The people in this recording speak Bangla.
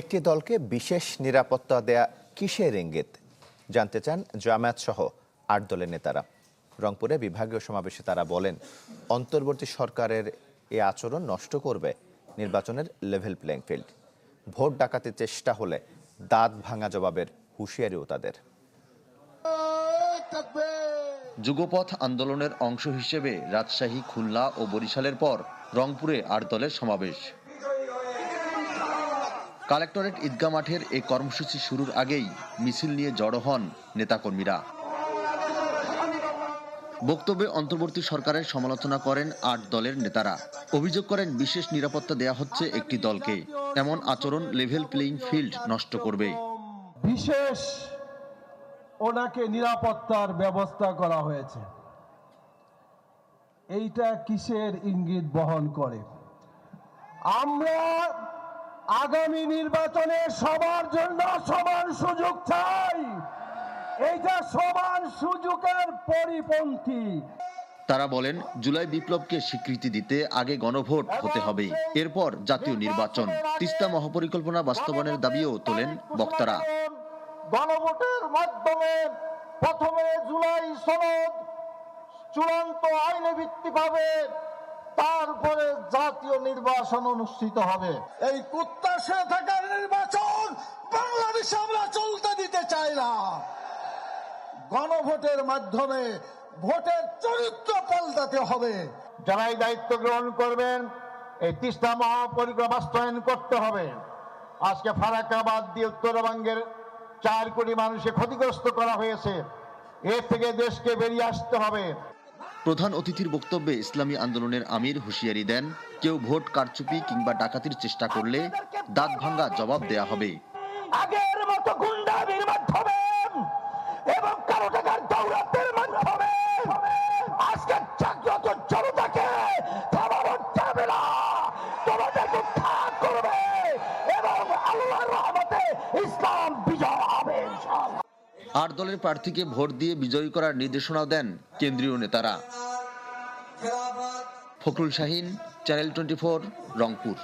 একটি দলকে বিশেষ নিরাপত্তা দেয়া কিসের ইঙ্গিত? জানতে চান জামায়াত সহ আট দলের নেতারা। রংপুরে বিভাগীয় সমাবেশে তারা বলেন, অন্তর্বর্তী সরকারের এ আচরণ নষ্ট করবে নির্বাচনের লেভেল প্লেইং ফিল্ড ভোট ডাকাতির চেষ্টা হলে দাঁত ভাঙা জবাবের হুঁশিয়ারিও তাদের। যুগপথ আন্দোলনের অংশ হিসেবে রাজশাহী, খুলনা ও বরিশালের পর রংপুরে আট দলের সমাবেশ। কালেক্টরেট ঈদগাহ মাঠের এই কর্মসূচি শুরুর আগেই মিছিল নিয়ে জড়ো হন নেতাকর্মীরা। বক্তব্যে অন্তর্বর্তী সরকারের সমালোচনা করেন আট দলের নেতারা। অভিযোগ করেন, বিশেষ নিরাপত্তা দেয়া হচ্ছে একটি দলকে। এমন আচরণ লেভেল প্লেইং ফিল্ড নষ্ট করবে। বিশেষ ওনাকে নিরাপত্তার ব্যবস্থা করা হয়েছে। এইটা কিসের ইঙ্গিত বহন করে? আমরা আগামী নির্বাচনে সবার জন্য সমান সুযোগ চাই। এইটা সমান সুযোগের পরিপন্থী। তারা বলেন জুলাই বিপ্লবকে স্বীকৃতি দিতে আগে গণভোট হতে হবে। এরপর জাতীয় নির্বাচন। তিস্তা মহাপরিকল্পনা বাস্তবায়নের দাবিও তোলেন বক্তারা। গণভোটের মাধ্যমে প্রথমে জুলাই সনদ চূড়ান্ত আইনে ভিত্তি পাবে তারপরে জাতীয় নির্বাচন অনুষ্ঠিত হবে। এই প্রত্যাশা থাকার নির্বাচন বাংলাদেশে আমরা চলতে দিতে চাই না। গণভোটের মাধ্যমে ভোটের চরিত্র পাল্টাতে হবে। যারা এই দায়িত্ব গ্রহণ করবেন, এই তিস্তা মহাপরিকল্পনা বাস্তবায়ন করতে হবে। আজকে ফারাকাবাদ দিয়ে উত্তরবঙ্গের চার কোটি মানুষকে ক্ষতিগ্রস্ত করা হয়েছে। এর থেকে দেশকে বেরিয়ে আসতে হবে। প্রধান অতিথির বক্তব্যে ইসলামী আন্দোলনের আমির হুঁশিয়ারি দেন, কেউ ভোট, কারচুপি কিংবা ডাকাতির চেষ্টা করলে দাঁত ভাঙ্গা জবাব দেয়া হবে। আগের মতো গুন্ডামির মাধ্যমে এবং মাধ্যমে আজকে জাগ্রত জনতাকে না তোমাদেরকে করবে এবং আল্লাহর রহমতে ইসলাম বিজয় হবে, ইনশাআল্লাহ। আট দলের প্রার্থীকে ভোট দিয়ে বিজয়ী করার নির্দেশনা দেন কেন্দ্রীয় নেতারা। Fakhrul Shahin, channel twenty Rangpur.